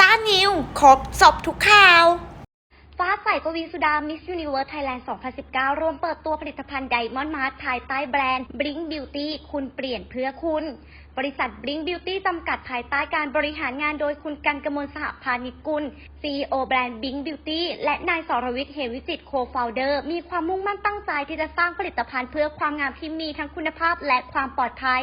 ตานิวครบสอบทุกข่าว ฟ้าใสปวีสุดา มิสยูนิเวิร์สไทยแลนด์ 2019รวมเปิดตัวผลิตภัณฑ์ไดมอนด์มาร์ทภายใต้แบรนด์ Blink Beauty คุณเปลี่ยนเพื่อคุณ บริษัท Blink Beauty จำกัดภายใต้การบริหารงานโดยคุณกันกมลสหพานิกุล CEO แบรนด์ Blink Beauty และนายสรวิทย์เหวิจิต Co-founder มีความมุ่งมั่นตั้งใจที่จะสร้างผลิตภัณฑ์เพื่อความงามที่มีทั้งคุณภาพและความปลอดภัย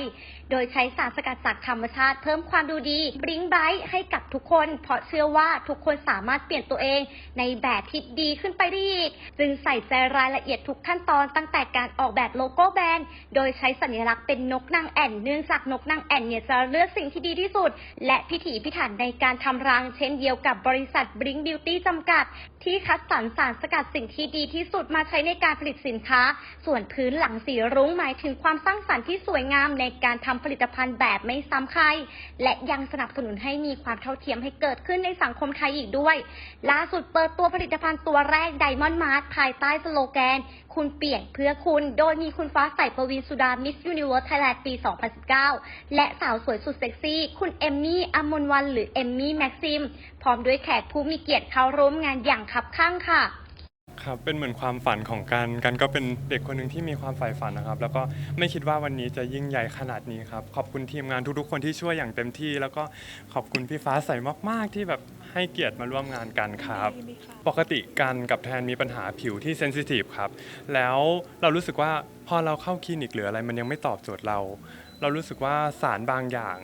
โดยใช้สารสกัดจากธรรมชาติเพิ่มความดูดี Blink Bright ให้กับทุกคน เพราะเชื่อว่าทุกคนสามารถเปลี่ยนตัวเอง ในแบบที่ดีขึ้นไปได้อีก จึงใส่ใจรายละเอียดทุกขั้นตอนตั้งแต่การออกแบบโลโก้แบรนด์ โดยใช้สัญลักษณ์เป็นนกนางแอ่นเนื่องจากนกนางแอนเนี่ยจะเลือกสิ่งที่ดีที่สุด และพิถีพิถันในการทำรัง เช่นเดียวกับบริษัท Blink Beauty จำกัด ที่คัดสรรสารสกัดสิ่งที่ดีที่สุดมาใช้ในการผลิตสินค้า ส่วนพื้นหลังสีรุ้งหมายถึงความสร้างสรรค์ที่สวยงามในการทำผลิตภัณฑ์แบบไม่ซ้ำใคร และยังสนับสนุนให้มีความเท่าเทียมให้เกิดขึ้นในสังคมไทยอีกด้วย ล่าสุดเปิดตัวผลิตภัณฑ์ตัวแรก Diamond Mart ภายใต้สโลแกน คุณเปลี่ยนเพื่อคุณ โดยมีคุณฟ้าใสปวีสุดา Miss Universe Thailand ปี 2019และสาวสวยสุดเซ็กซี่ คุณเอมมี่อมนวันหรือเอมมี่แม็กซิม พร้อมด้วยแขกผู้มีเกียรติเข้าร่วมงานอย่างคับข้างค่ะ ครับเป็นเหมือนความฝันของกันกันก็เป็นเด็กคนหนึ่งที่มีความใฝ่ฝันนะครับ แล้วก็ไม่คิดว่าวันนี้จะยิ่งใหญ่ขนาดนี้ครับ ขอบคุณทีมงานทุกๆ คนที่ช่วยอย่างเต็มที่ แล้วก็ขอบคุณพี่ฟ้าใสมากๆที่แบบให้เกียรติมาร่วมงานกันครับ ปกติกันกับแทนมีปัญหาผิวที่เซนซิทีฟครับ แล้วเรารู้สึกว่าพอเราเข้าคลินิกหรืออะไรมันยังไม่ตอบโจทย์เรา เรารู้สึกว่าสารบางอย่าง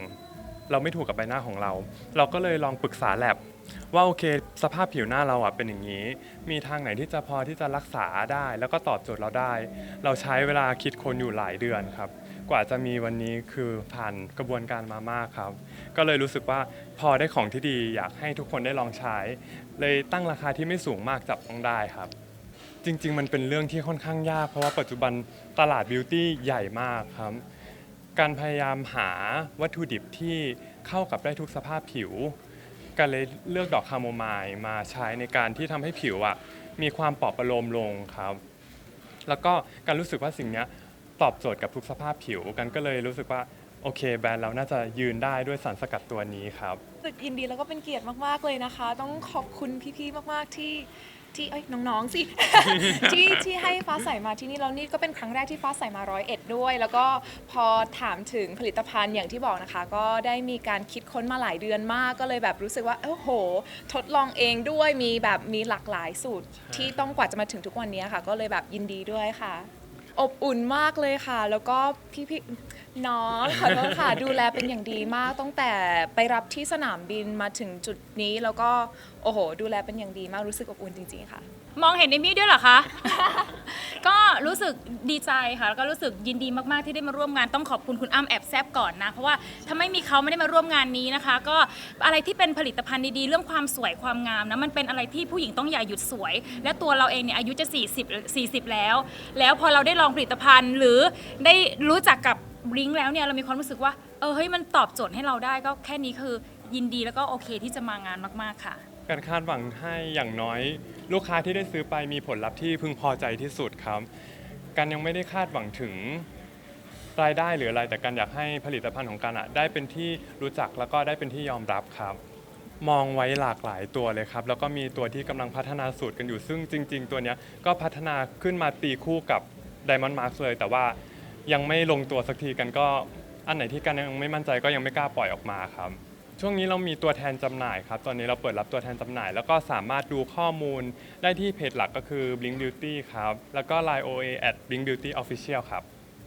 เราไม่ถูกกับใบหน้าของเรา เราก็เลยลองปรึกษาแลบ ว่าโอเค สภาพผิวหน้าเราอะเป็นอย่างนี้ มีทางไหนที่จะพอที่จะรักษาได้ แล้วก็ตอบโจทย์เราได้ เราใช้เวลาคิดคนอยู่หลายเดือนครับ กว่าจะมีวันนี้คือผ่านกระบวนการมามากครับ ก็เลยรู้สึกว่าพอได้ของที่ดีอยากให้ทุกคนได้ลองใช้ เลยตั้งราคาที่ไม่สูงมากจับต้องได้ครับ จริง ๆ มันเป็นเรื่องที่ค่อนข้างยาก เพราะว่าปัจจุบันตลาดบิวตี้ใหญ่มากครับ การพยายามหาวัตถุดิบที่เข้ากับได้ทุกสภาพผิว กันเลยเลือกดอกคาโมไมล์มาใช้ในการที่ทำให้ผิวอะมีความปลอบประโลมลงครับ แล้วก็การรู้สึกว่าสิ่งเนี้ยตอบโจทย์กับทุกสภาพผิวกันก็เลยรู้สึกว่าโอเค แบรนด์เราน่าจะยืนได้ด้วยสารสกัดตัวนี้ครับ รู้สึกยินดีแล้วก็เป็นเกียรติมาก ๆ เลยนะคะ ต้องขอบคุณพี่ ๆ มาก ๆ ที่ ที่เอ้ยน้องๆสิ ที่ที่ให้ฟ้าใสมาที่นี่แล้วนี่ก็เป็นครั้งแรกที่ฟ้าใสมาร้อยเอ็ดด้วย แล้วก็พอถามถึงผลิตภัณฑ์อย่างที่บอกนะคะ ก็ได้มีการคิดค้นมาหลายเดือนมากก็เลยแบบรู้สึกว่าโอ้โห ทดลองเองด้วยมีแบบมีหลากหลายสูตรที่ต้องกว่าจะมาถึงทุกวันนี้ค่ะ ก็เลยแบบยินดีด้วยค่ะ อบอุ่นมากเลยค่ะ แล้วก็พี่ๆน้องขอโทษค่ะ ดูแลเป็นอย่างดีมากตั้งแต่ไปรับที่สนามบินมาถึงจุดนี้แล้วก็โอ้โห ดูแลเป็นอย่างดีมากรู้สึกอบอุ่นจริงๆค่ะ มองเห็นเอมี่ด้วยเหรอคะ ก็รู้สึกดีใจค่ะ แล้วก็รู้สึกยินดีมากๆที่ได้มาร่วมงานต้องขอบคุณคุณอ้ำแอบแซบก่อนนะ เพราะว่าถ้าไม่มีเขาไม่ได้มาร่วมงานนี้นะคะ ก็อะไรที่เป็นผลิตภัณฑ์ดีๆ เรื่องความสวยความงามนะมันเป็นอะไรที่ผู้หญิงต้องอย่าหยุดสวย และตัวเราเองเนี่ยอายุจะ 40 40 แล้ว แล้วพอเราได้ลองผลิตภัณฑ์หรือได้รู้จักกับ บริงแล้วเนี่ยเรามีความรู้สึกว่า เออเฮ้ยมันตอบโจทย์ให้เราได้ก็แค่นี้คือยินดีแล้วก็โอเคที่จะมางานมากๆค่ะ การคาดหวังให้อย่างน้อย ลูกค้าที่ได้ซื้อไปมีผลลัพธ์ที่พึงพอใจที่สุดครับการยังไม่ได้คาดหวังถึงรายได้หรืออะไรแต่การอยากให้ผลิตภัณฑ์ของการอะได้เป็นที่รู้จักแล้วก็ได้เป็นที่ยอมรับครับ มองไว้หลากหลายตัวเลยครับ แล้วก็มีตัวที่กำลังพัฒนาสูตรกันอยู่ซึ่งจริง ๆ ตัวเนี้ยก็พัฒนาขึ้นมาตีคู่กับ Diamond Mark เลย แต่ว่า ยังไม่ลงตัวสักทีกันก็อันไหนที่กันยังไม่มั่นใจก็ยังไม่กล้าปล่อยออกมาครับ ช่วงนี้เรามีตัวแทนจำหน่ายครับ ตอนนี้เราเปิดรับตัวแทนจำหน่าย แล้วก็สามารถดูข้อมูลได้ที่เพจหลักก็คือ Blink Beauty ครับ แล้วก็ Line OA at Blink Beauty Official ครับ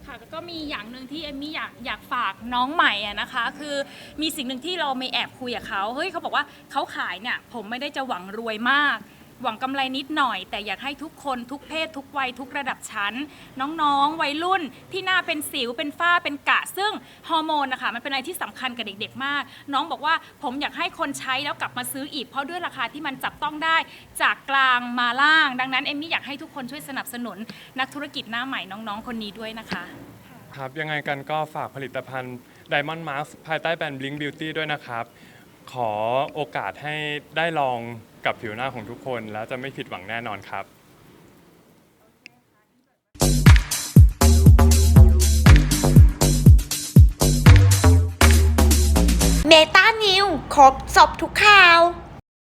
ค่ะก็มีอย่างหนึ่งที่เอมมี่อยากอยากฝากน้องใหม่อะนะคะ คือมีสิ่งหนึ่งที่เราไม่แอบคุยกับเขาเฮ้ยเขาบอกว่าเขาขายเนี่ยผมไม่ได้จะหวังรวยมาก หวังกำไรนิดหน่อย แต่อยากให้ทุกคนทุกเพศ ทุกวัยทุกระดับชั้น น้องๆ วัยรุ่นที่หน้าเป็นสิวเป็นฝ้าเป็นกระซึ่งฮอร์โมนนะคะมันเป็นอะไรที่สำคัญกับเด็กๆมาก น้องบอกว่าผมอยากให้คนใช้แล้วกลับมาซื้ออีกเพราะด้วยราคาที่มันจับต้องได้จากกลางมาล่าง ดังนั้นเอมมี่อยากให้ทุกคนช่วยสนับสนุน นักธุรกิจหน้าใหม่น้องๆ คนนี้ด้วยนะคะ ครับ ยังไงกันก็ฝากผลิตภัณฑ์ Diamond Mask ภายใต้แบรนด์ Blink Beauty ด้วยนะครับ ขอโอกาสให้ได้ลอง กับผิวหน้าของทุกคน แล้วจะไม่ผิดหวังแน่นอนครับเมตานิวครบสอบทุกข่าว